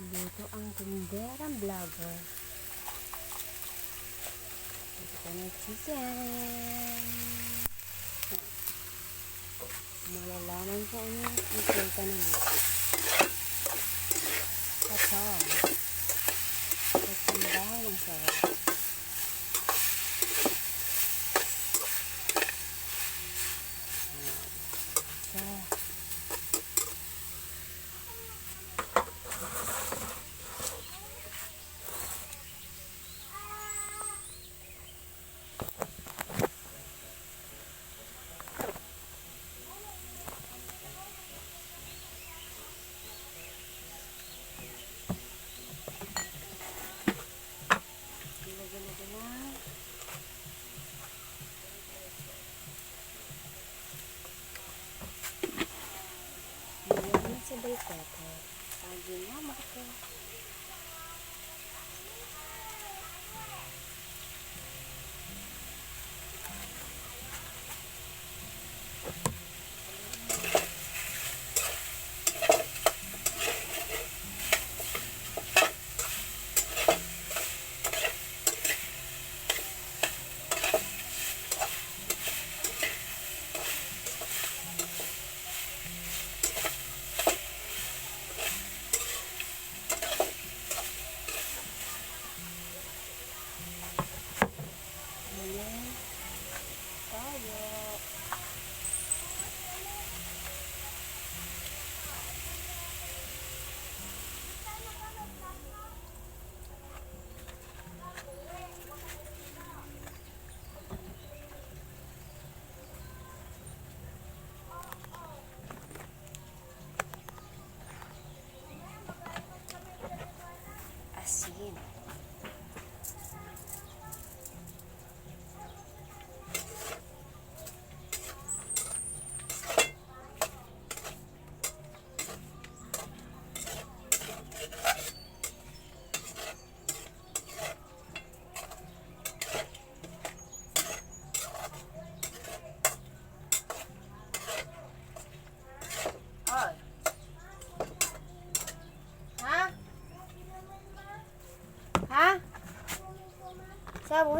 Dito ang tinderang vlogger. Dito ka ng chicken. Malalaman ko ano yung ikwenta ng dito. Pachon. ที่แตก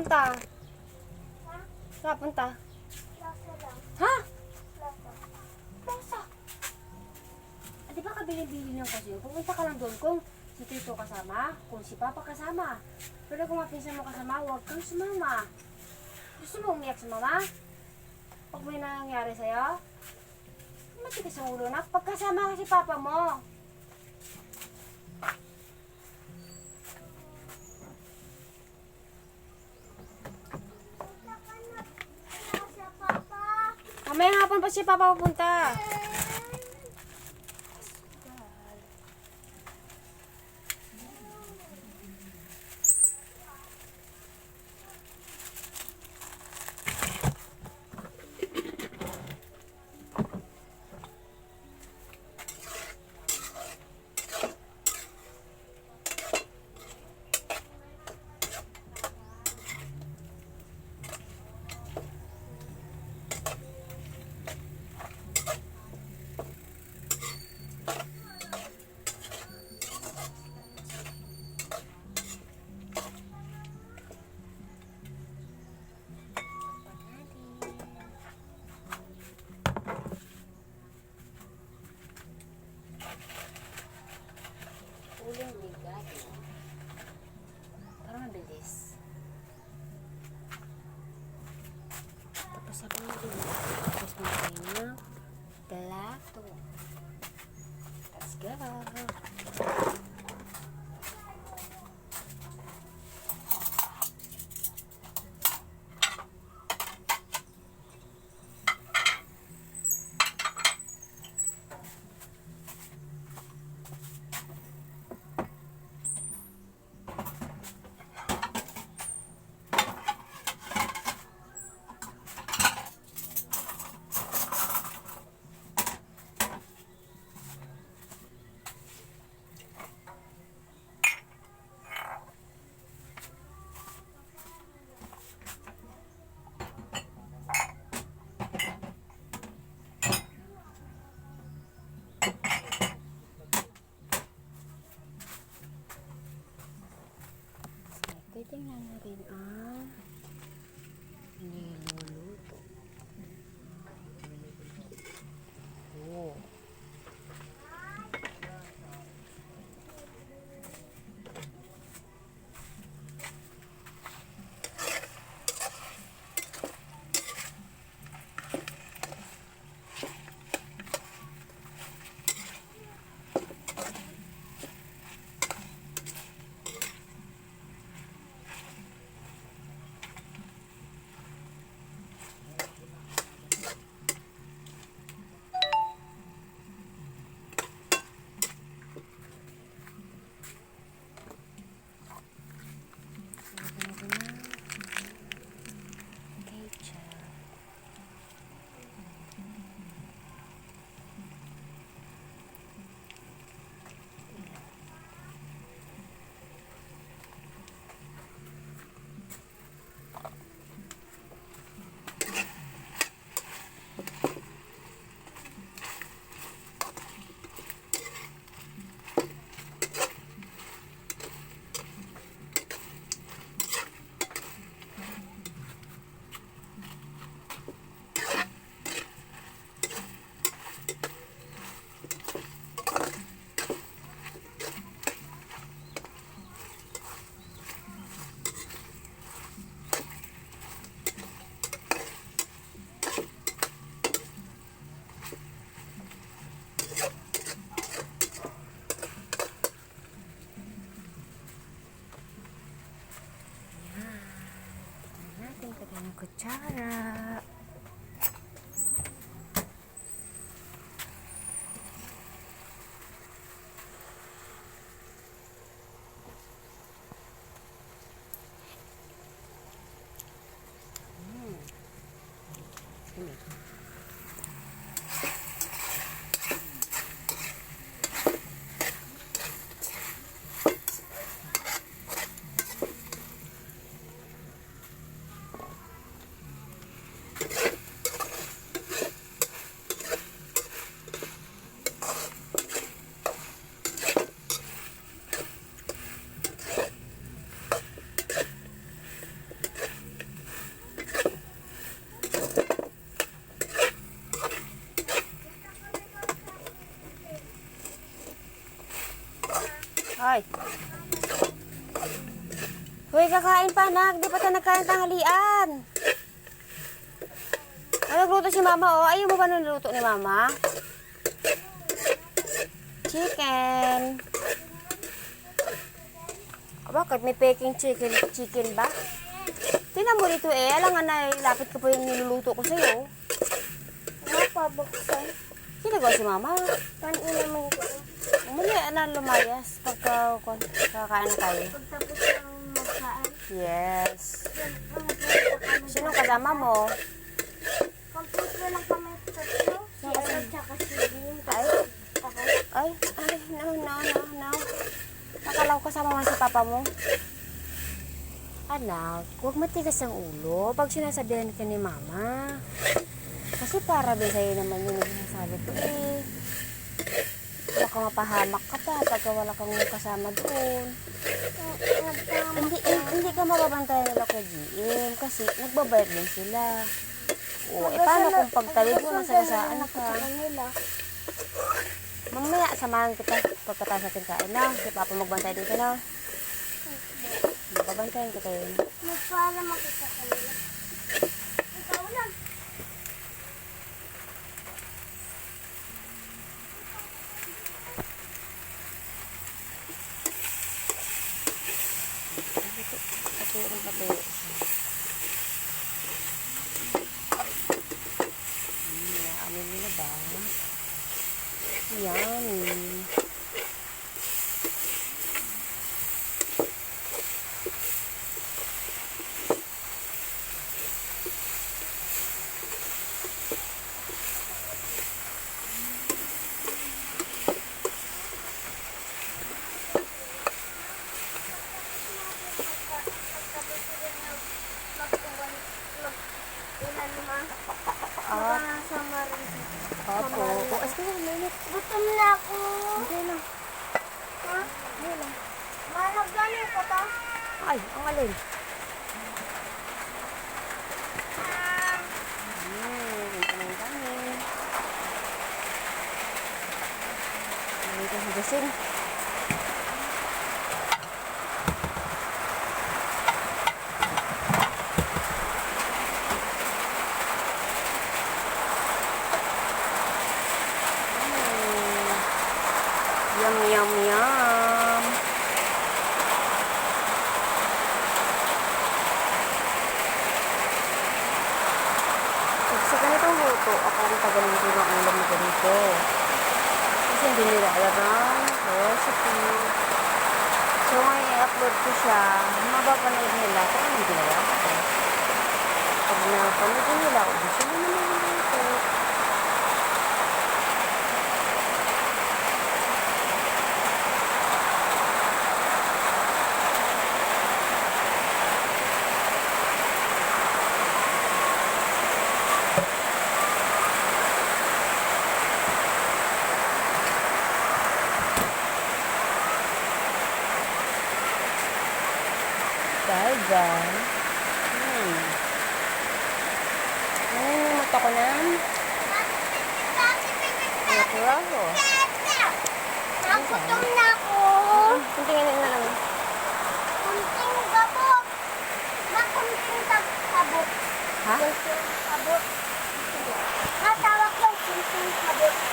Punta? Saan punta? Ha? Plaza. Ah, di ba kabili-bili lang kasi yun? Pupunta ka lang doon kung si Tito kasama, kung si Papa kasama. Pero kung mapinsan mo kasama, huwag kang sumama. Gusto mo umiyak sa mama? Pag may nangyari sa'yo? Matigas ang ulo na. Pagkasama ka si Papa mo. Pa si Papa pupunta. Ng kutsara. Mm. Ini. Hoy. Hoy, kakain pa, nak. Di pa tayo nagkain tanghalian. Ano nagluto si mama, oh? Ayaw mo ba nung luto ni mama? Chicken. Bakit? May peking chicken, chicken ba? Tingnan mo dito eh. Alam nga na, lapit ko pa yung niluluto ko sa'yo. Ano pa buksan? Ginagawa si mama. Paano naman ko? Muli na lumayas pagka kakain na tayo. Pagtapos Yes. Sino kasama mo? Computer lang kami tatlo. Ano tsaka si Dean. Ay, ay, ay, no, no, no, no. Nakalaw kasama mo si papa mo. Anak, huwag matigas ang ulo pag sinasabihan ka ni mama. Kasi para din sa'yo naman yung. Baka mapahamak ka pa pagka wala kang kasama doon. Hindi, hindi ka mababantayan nila kay GM kasi nagbabayad din sila. O, eh paano kung pagtalid mo nasa gasaan ka? Mamaya, samahan kita pagkatapos natin kain na. Si Papa magbantay dito na. Babantayan kita yun. Nagpaalam ako sa kanila. Ikaw lang. Pati rin pati. Hmm, amin nila ba? Yummy. Ah. Sama rin. Opo. O, as ka na, minute. Gutom na ako. Hindi lang. Ha? na pamagin nila ako. Gusto mo naman trabaho. Nagutom na ako. Kunting ano na lang. Kunting gabok. Makunting kabok. Ha? Kunting kabok. Natawag ko kunting kabok.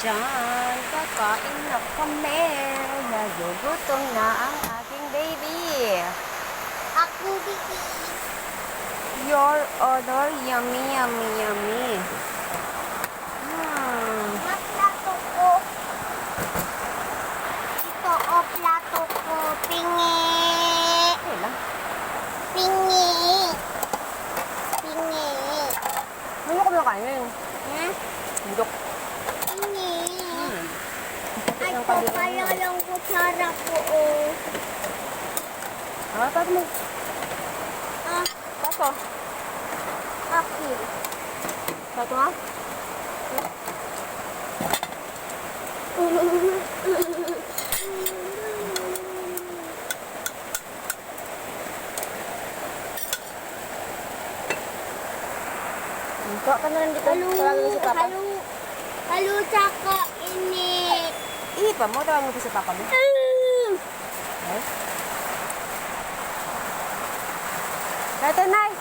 Dyan. Kakain na kami. Nagugutom na ang aking baby. Aking biki. Your order, yummy, yummy, yummy. Ito kabila mo. yung kutsara ko. Oh. Ah, paano mo? Ah, Pato. okay. Pato nga? Kuha ka na lang dito. Halo, Tawagin mo si Papa. halo, halo, tsaka Ihipa mo, tawagin mo si Papa mo. Okay. Nay.